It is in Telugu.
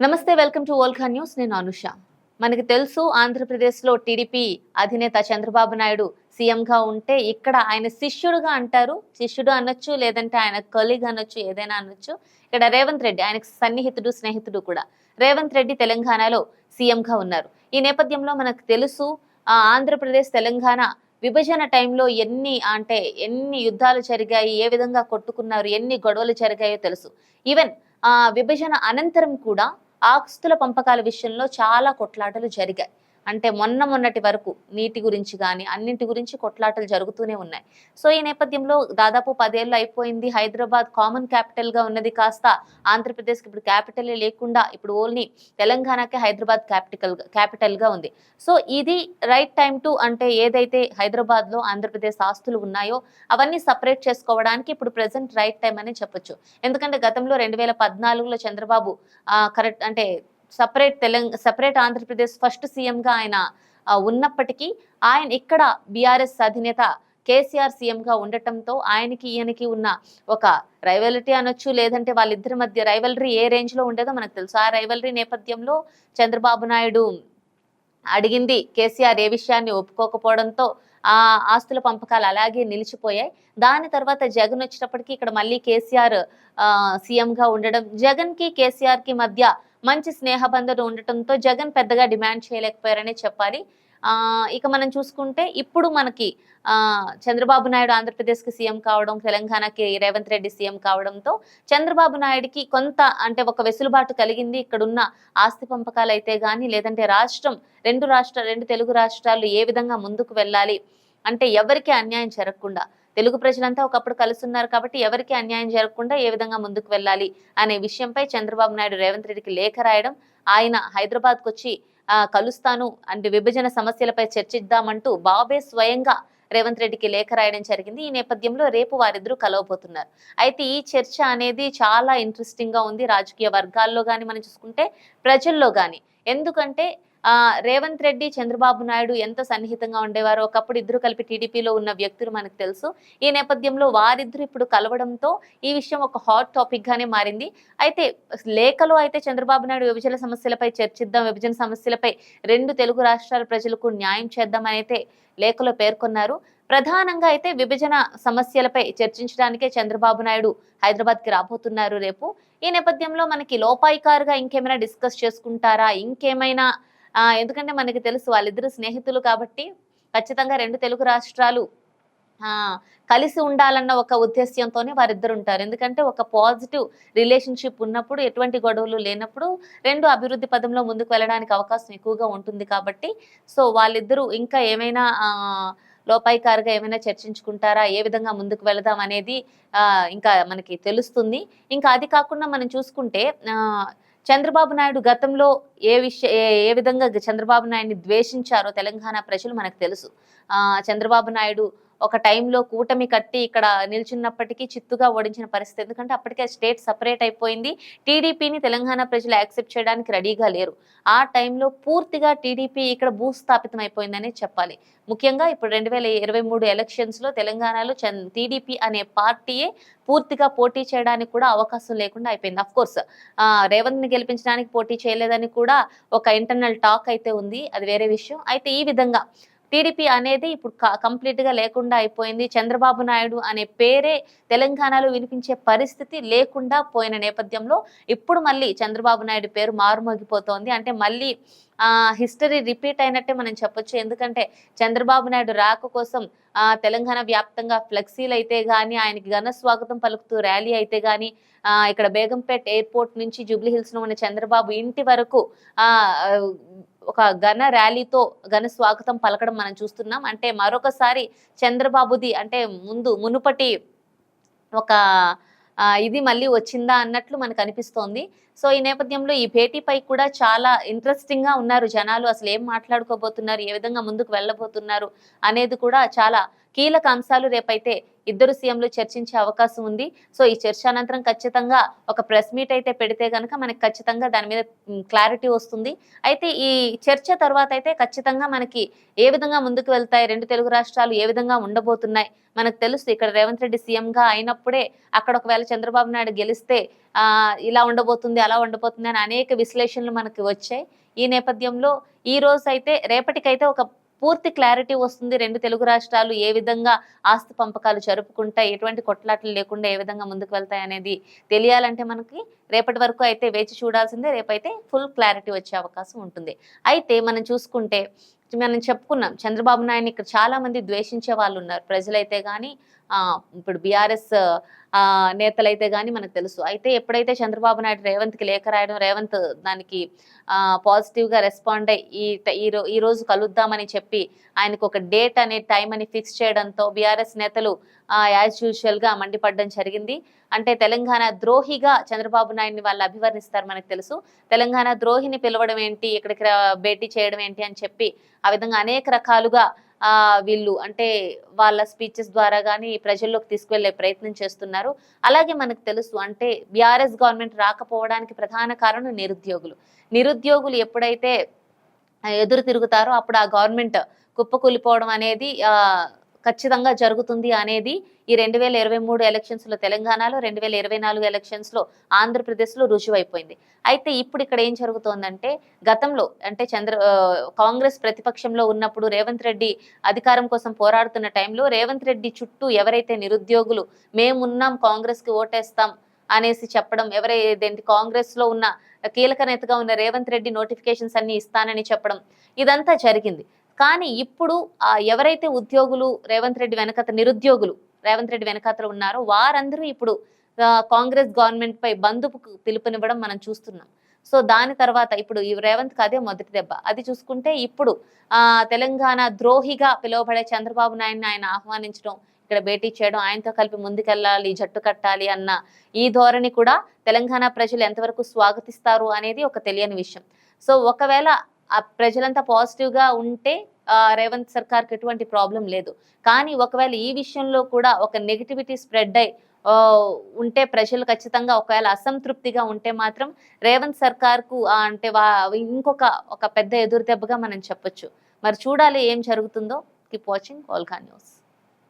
నమస్తే వెల్కమ్ టు ఓల్ఖా న్యూస్. నేను అనుష. మనకి తెలుసు ఆంధ్రప్రదేశ్లో టీడీపీ అధినేత చంద్రబాబు నాయుడు సీఎంగా ఉంటే ఇక్కడ ఆయన శిష్యుడుగా అంటారు. శిష్యుడు అనొచ్చు లేదంటే ఆయన కొలీగ్ అనొచ్చు ఏదైనా అనొచ్చు. ఇక్కడ రేవంత్ రెడ్డి ఆయనకు సన్నిహితుడు స్నేహితుడు కూడా. రేవంత్ రెడ్డి తెలంగాణలో సీఎంగా ఉన్నారు. ఈ నేపథ్యంలో మనకు తెలుసు ఆ, ఆంధ్రప్రదేశ్ తెలంగాణ విభజన టైంలో ఎన్ని అంటే ఎన్ని యుద్ధాలు జరిగాయి ఏ విధంగా కొట్టుకున్నారు ఎన్ని గొడవలు జరిగాయో తెలుసు. ఈవెన్ ఆ విభజన అనంతరం కూడా ఆస్తుల పంపకాల విషయంలో చాలా కొట్లాటలు జరిగాయి. అంటే మొన్న మొన్నటి వరకు నీటి గురించి కానీ అన్నింటి గురించి కొట్లాటలు జరుగుతూనే ఉన్నాయి. సో ఈ నేపథ్యంలో దాదాపు పదేళ్ళు అయిపోయింది హైదరాబాద్ కామన్ క్యాపిటల్గా ఉన్నది కాస్త. ఆంధ్రప్రదేశ్కి ఇప్పుడు క్యాపిటల్ లేకుండా ఇప్పుడు ఓన్లీ తెలంగాణకే హైదరాబాద్ క్యాపిటల్ క్యాపిటల్గా ఉంది. సో ఇది రైట్ టైం టు అంటే ఏదైతే హైదరాబాద్లో ఆంధ్రప్రదేశ్ ఆస్తులు ఉన్నాయో అవన్నీ సపరేట్ చేసుకోవడానికి ఇప్పుడు ప్రెసెంట్ రైట్ టైం అని చెప్పొచ్చు. ఎందుకంటే గతంలో రెండు వేల పద్నాలుగులో చంద్రబాబు కరెక్ట్ అంటే separate Telangana separate Andhra Pradesh first సీఎంగా ఆయన ఉన్నప్పటికీ ఆయన ఇక్కడ బీఆర్ఎస్ అధినేత కేసీఆర్ సీఎంగా ఉండటంతో ఆయనకి ఈయనకి ఉన్న ఒక రైవలిటీ అనొచ్చు లేదంటే వాళ్ళిద్దరి మధ్య రైవలరీ ఏ రేంజ్లో ఉండేదో మనకు తెలుసు. ఆ రైవలరీ నేపథ్యంలో చంద్రబాబు నాయుడు అడిగింది కేసీఆర్ ఏ విషయాన్ని ఒప్పుకోకపోవడంతో ఆ ఆస్తుల పంపకాలు అలాగే నిలిచిపోయాయి. దాని తర్వాత జగన్ వచ్చినప్పటికీ ఇక్కడ మళ్ళీ కేసీఆర్ సీఎంగా ఉండడం జగన్కి కేసీఆర్కి మధ్య మంచి స్నేహబంధులు ఉండటంతో జగన్ పెద్దగా డిమాండ్ చేయలేకపోయారనే చెప్పాలి. ఇక మనం చూసుకుంటే ఇప్పుడు మనకి చంద్రబాబు నాయుడు ఆంధ్రప్రదేశ్కి సీఎం కావడం తెలంగాణకి రేవంత్ రెడ్డి సీఎం కావడంతో చంద్రబాబు నాయుడుకి కొంత అంటే ఒక వెసులుబాటు కలిగింది. ఇక్కడున్న ఆస్తి పంపకాలు అయితే కానీ లేదంటే రాష్ట్రం రెండు రాష్ట్ర రెండు తెలుగు రాష్ట్రాలు ఏ విధంగా ముందుకు వెళ్ళాలి అంటే ఎవరికి అన్యాయం జరగకుండా తెలుగు ప్రజలంతా ఒకప్పుడు కలుస్తున్నారు కాబట్టి ఎవరికి అన్యాయం జరగకుండా ఏ విధంగా ముందుకు వెళ్ళాలి అనే విషయంపై చంద్రబాబు నాయుడు రేవంత్ రెడ్డికి లేఖ రాయడం ఆయన హైదరాబాద్కు వచ్చి కలుస్తాను అంటే విభజన సమస్యలపై చర్చిద్దామంటూ బాబే స్వయంగా రేవంత్ రెడ్డికి లేఖ రాయడం జరిగింది. ఈ నేపథ్యంలో రేపు వారిద్దరూ కలవబోతున్నారు. అయితే ఈ చర్చ అనేది చాలా ఇంట్రెస్టింగ్గా ఉంది. రాజకీయ వర్గాల్లో కానీ మనం చూసుకుంటే ప్రజల్లో కానీ ఎందుకంటే రేవంత్ రెడ్డి చంద్రబాబు నాయుడు ఎంత సన్నిహితంగా ఉండేవారో ఒకప్పుడు ఇద్దరు కలిపి టీడీపీలో ఉన్న వ్యక్తులు మనకు తెలుసు. ఈ నేపథ్యంలో వారిద్దరు ఇప్పుడు కలవడంతో ఈ విషయం ఒక హాట్ టాపిక్ గానే మారింది. అయితే లేఖలో అయితే చంద్రబాబు నాయుడు విభజన సమస్యలపై చర్చిద్దాం విభజన సమస్యలపై రెండు తెలుగు రాష్ట్రాల ప్రజలకు న్యాయం చేద్దామని అయితే లేఖలో పేర్కొన్నారు. ప్రధానంగా అయితే విభజన సమస్యలపై చర్చించడానికే చంద్రబాబు నాయుడు హైదరాబాద్కి రాబోతున్నారు రేపు. ఈ నేపథ్యంలో మనకి లోపాయికారుగా ఇంకేమైనా డిస్కస్ చేసుకుంటారా? ఇంకేమైనా ఎందుకంటే మనకి తెలుసు వాళ్ళిద్దరు స్నేహితులు కాబట్టి ఖచ్చితంగా రెండు తెలుగు రాష్ట్రాలు కలిసి ఉండాలన్న ఒక ఉద్దేశ్యంతోనే వారిద్దరు ఉంటారు. ఎందుకంటే ఒక పాజిటివ్ రిలేషన్షిప్ ఉన్నప్పుడు ఎటువంటి గొడవలు లేనప్పుడు రెండు అభివృద్ధి పదంలో ముందుకు వెళ్ళడానికి అవకాశం ఎక్కువగా ఉంటుంది కాబట్టి సో వాళ్ళిద్దరూ ఇంకా ఏమైనా లోపాయికారుగా ఏమైనా చర్చించుకుంటారా? ఏ విధంగా ముందుకు వెళదాం అనేది ఇంకా మనకి తెలుస్తుంది. ఇంకా అది కాకుండా మనం చూసుకుంటే చంద్రబాబు నాయుడు గతంలో ఏ విషయ ఏ- ఏ విధంగా చంద్రబాబు నాయుడిని ద్వేషించారో తెలంగాణ ప్రజలు మనకు తెలుసు. చంద్రబాబు నాయుడు ఒక టైంలో కూటమి కట్టి ఇక్కడ నిల్చున్నప్పటికీ చిత్తుగా ఓడించిన పరిస్థితి. ఎందుకంటే అప్పటికే స్టేట్ సపరేట్ అయిపోయింది. టీడీపీని తెలంగాణ ప్రజలు యాక్సెప్ట్ చేయడానికి రెడీగా లేరు. ఆ టైంలో పూర్తిగా టీడీపీ ఇక్కడ భూస్థాపితం అయిపోయిందనే చెప్పాలి. ముఖ్యంగా ఇప్పుడు రెండు వేల ఇరవై మూడు ఎలక్షన్స్లో తెలంగాణలో తెలంగాణలో టీడీపీ అనే పార్టీయే పూర్తిగా పోటీ చేయడానికి కూడా అవకాశం లేకుండా అయిపోయింది. అఫ్ కోర్స్ రేవంత్ గెలిపించడానికి పోటీ చేయలేదని కూడా ఒక ఇంటర్నల్ టాక్ అయితే ఉంది. అది వేరే విషయం. అయితే ఈ విధంగా టీడీపీ అనేది ఇప్పుడు కంప్లీట్గా లేకుండా అయిపోయింది. చంద్రబాబు నాయుడు అనే పేరే తెలంగాణలో వినిపించే పరిస్థితి లేకుండా పోయిన నేపథ్యంలో ఇప్పుడు మళ్ళీ చంద్రబాబు నాయుడు పేరు మారుమోగిపోతోంది. అంటే మళ్ళీ హిస్టరీ రిపీట్ అయినట్టే మనం చెప్పొచ్చు. ఎందుకంటే చంద్రబాబు నాయుడు రాక కోసం తెలంగాణ వ్యాప్తంగా ఫ్లెక్సీలు అయితే కానీ ఆయనకి ఘన స్వాగతం పలుకుతూ ర్యాలీ అయితే కానీ ఇక్కడ బేగంపేట్ ఎయిర్పోర్ట్ నుంచి జూబ్లీహిల్స్లో ఉన్న చంద్రబాబు ఇంటి వరకు ఒక ఘన ర్యాలీతో ఘన స్వాగతం పలకడం మనం చూస్తున్నాం. అంటే మరొకసారి చంద్రబాబుది అంటే ముందు మునుపటి ఒక ఇది మళ్ళీ వచ్చిందా అన్నట్లు మనకు అనిపిస్తోంది. సో ఈ నేపథ్యంలో ఈ భేటీపై కూడా చాలా ఇంట్రెస్టింగ్గా ఉన్నారు జనాలు. అసలు ఏం మాట్లాడుకోబోతున్నారు? ఏ విధంగా ముందుకు వెళ్ళబోతున్నారు? అనేది కూడా చాలా కీలక అంశాలు రేపైతే ఇద్దరు సీఎంలు చర్చించే అవకాశం ఉంది. సో ఈ చర్చ అనంతరం ఖచ్చితంగా ఒక ప్రెస్ మీట్ అయితే పెడితే కనుక మనకి ఖచ్చితంగా దాని మీద క్లారిటీ వస్తుంది. అయితే ఈ చర్చ తర్వాత అయితే ఖచ్చితంగా మనకి ఏ విధంగా ముందుకు వెళ్తాయి రెండు తెలుగు రాష్ట్రాలు ఏ విధంగా ఉండబోతున్నాయి మనకు తెలుసు. ఇక్కడ రేవంత్ రెడ్డి సీఎంగా అయినప్పుడే అక్కడ ఒకవేళ చంద్రబాబు నాయుడు గెలిస్తే ఆ ఇలా ఉండబోతుంది అలా ఉండబోతుంది అని అనేక విశ్లేషణలు మనకి వచ్చాయి. ఈ నేపథ్యంలో ఈ రోజు అయితే రేపటికైతే ఒక పూర్తి క్లారిటీ వస్తుంది. రెండు తెలుగు రాష్ట్రాలు ఏ విధంగా ఆస్తి పంపకాలు జరుపుకుంటాయి ఎటువంటి కొట్లాటలు లేకుండా ఏ విధంగా ముందుకు వెళ్తాయి అనేది తెలియాలంటే మనకి రేపటి వరకు అయితే వేచి చూడాల్సిందే. రేపైతే ఫుల్ క్లారిటీ వచ్చే అవకాశం ఉంటుంది. అయితే మనం చూసుకుంటే మనం చెప్పుకున్నాం చంద్రబాబు నాయుడు ఇక్కడ చాలా మంది ద్వేషించే వాళ్ళు ఉన్నారు. ప్రజలైతే కానీ ఇప్పుడు బీఆర్ఎస్ నేతలైతే కానీ మనకు తెలుసు. అయితే ఎప్పుడైతే చంద్రబాబు నాయుడు రేవంత్కి లేఖ రాయడం రేవంత్ దానికి పాజిటివ్గా రెస్పాండ్ అయ్యి ఈ ఈ ఈ రోజు కలుద్దామని చెప్పి ఆయనకు ఒక డేట్ అనే టైం అని ఫిక్స్ చేయడంతో బీఆర్ఎస్ నేతలు యాజ్ యూజువల్గా మండిపడడం జరిగింది. అంటే తెలంగాణ ద్రోహిగా చంద్రబాబు నాయుడిని వాళ్ళు అభివర్ణిస్తారు మనకు తెలుసు. తెలంగాణ ద్రోహిని పిలవడం ఏంటి ఇక్కడికి భేటీ చేయడం ఏంటి అని చెప్పి ఆ విధంగా అనేక రకాలుగా వీళ్ళు అంటే వాళ్ళ స్పీచెస్ ద్వారా కానీ ప్రజల్లోకి తీసుకువెళ్ళే ప్రయత్నం చేస్తున్నారు. అలాగే మనకు తెలుసు అంటే బీఆర్ఎస్ గవర్నమెంట్ రాకపోవడానికి ప్రధాన కారణం నిరుద్యోగులు. నిరుద్యోగులు ఎప్పుడైతే ఎదురు తిరుగుతారో అప్పుడు ఆ గవర్నమెంట్ కుప్పకూలిపోవడం అనేది ఆ ఖచ్చితంగా జరుగుతుంది అనేది ఈ రెండు వేల ఇరవై మూడు ఎలక్షన్స్లో తెలంగాణలో రెండు వేల ఇరవై నాలుగు ఎలక్షన్స్లో ఆంధ్రప్రదేశ్లో రుజువైపోయింది. అయితే ఇప్పుడు ఇక్కడ ఏం జరుగుతోందంటే గతంలో అంటే చంద్ర కాంగ్రెస్ ప్రతిపక్షంలో ఉన్నప్పుడు రేవంత్ రెడ్డి అధికారం కోసం పోరాడుతున్న టైంలో రేవంత్ రెడ్డి చుట్టూ ఎవరైతే నిరుద్యోగులు మేమున్నాం కాంగ్రెస్కి ఓటేస్తాం అనేసి చెప్పడం ఎవరైతే కాంగ్రెస్లో ఉన్న కీలక నేతగా ఉన్న రేవంత్ రెడ్డి నోటిఫికేషన్స్ అన్ని ఇస్తానని చెప్పడం ఇదంతా జరిగింది. కానీ ఇప్పుడు ఆ ఎవరైతే ఉద్యోగులు రేవంత్ రెడ్డి వెనకత నిరుద్యోగులు రేవంత్ రెడ్డి వెనకతలు ఉన్నారో వారందరూ ఇప్పుడు కాంగ్రెస్ గవర్నమెంట్ పై బంధుకు పిలుపునివ్వడం మనం చూస్తున్నాం. సో దాని తర్వాత ఇప్పుడు ఈ రేవంత్ కదే అదే మొదటి దెబ్బ. అది చూసుకుంటే ఇప్పుడు ఆ తెలంగాణ ద్రోహిగా పిలువబడే చంద్రబాబు నాయుడిని ఆయన ఆహ్వానించడం ఇక్కడ భేటీ చేయడం ఆయనతో కలిపి ముందుకెళ్ళాలి జట్టు కట్టాలి అన్న ఈ ధోరణి కూడా తెలంగాణ ప్రజలు ఎంతవరకు స్వాగతిస్తారు అనేది ఒక తెలియని విషయం. సో ఒకవేళ ప్రజలంతా పాజిటివ్గా ఉంటే రేవంత్ సర్కార్కి ఎటువంటి ప్రాబ్లం లేదు. కానీ ఒకవేళ ఈ విషయంలో కూడా ఒక నెగిటివిటీ స్ప్రెడ్ అయి ఉంటే ప్రజలు ఖచ్చితంగా ఒకవేళ అసంతృప్తిగా ఉంటే మాత్రం రేవంత్ సర్కార్కు అంటే ఇంకొక ఒక పెద్ద ఎదురుదెబ్బగా మనం చెప్పొచ్చు. మరి చూడాలి ఏం జరుగుతుందో. Keep watching కోల్కా news